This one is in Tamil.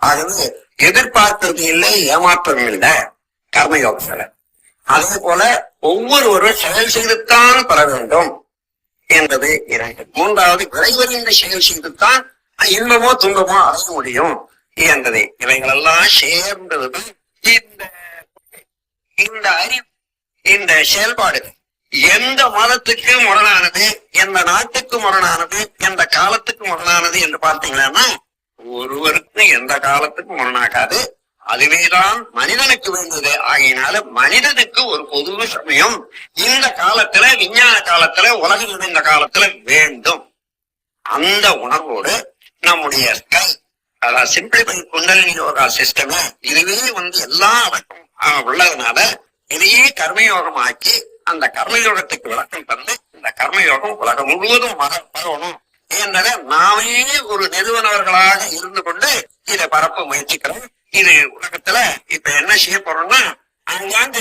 ஆகவே எதிர்பார்க்கறது இல்லை ஏமாற்றம் இல்லை. கர்மயோகத்துல. அதே போல ஒவ்வொருவரும் செயல் செய்துத்தான் பெற வேண்டும் என்பது இரண்டு. மூன்றாவது விரைவறிந்த செயல் செய்துத்தான் இன்பமோ துன்பமோ அடைய முடியும் என்பது. இவைகளெல்லாம் சேர்ந்ததுதான் இந்த இந்த அறிவு இந்த செயல்பாடு. எந்த மதத்துக்கு முரணானது எந்த நாட்டுக்கு முரணானது எந்த காலத்துக்கு முரணானது என்று பார்த்தீங்கன்னா ஒருவருக்கும் எந்த காலத்துக்கும் முரணாகாது. அதுவேதான் மனிதனுக்கு வேண்டியது. ஆகையினால மனிதனுக்கு ஒரு பொது சமயம் இந்த காலத்துல விஞ்ஞான காலத்துல உலகம் இந்த காலத்துல வேண்டும். அந்த உணர்வோடு நம்முடைய ஸ்கை அதாவது சிம்பிளிஃபை குண்டலினி யோகா சிஸ்டம் இதுவே வந்து எல்லா அடக்கம் ஆஹ், உள்ளதுனால இதையே கர்மயோகம் ஆக்கி அந்த கர்மயோகத்துக்கு விளக்கம் தந்து இந்த கர்மயோகம் உலகம் முழுவதும் மர பரவணும் என்றதை ஒரே ஒரு நிறுவனவர்களாக இருந்து கொண்டு இதை பரப்ப முயற்சிக்கிறோம். இது உலகத்துல இப்ப என்ன செய்ய போறோம்னா அங்காங்க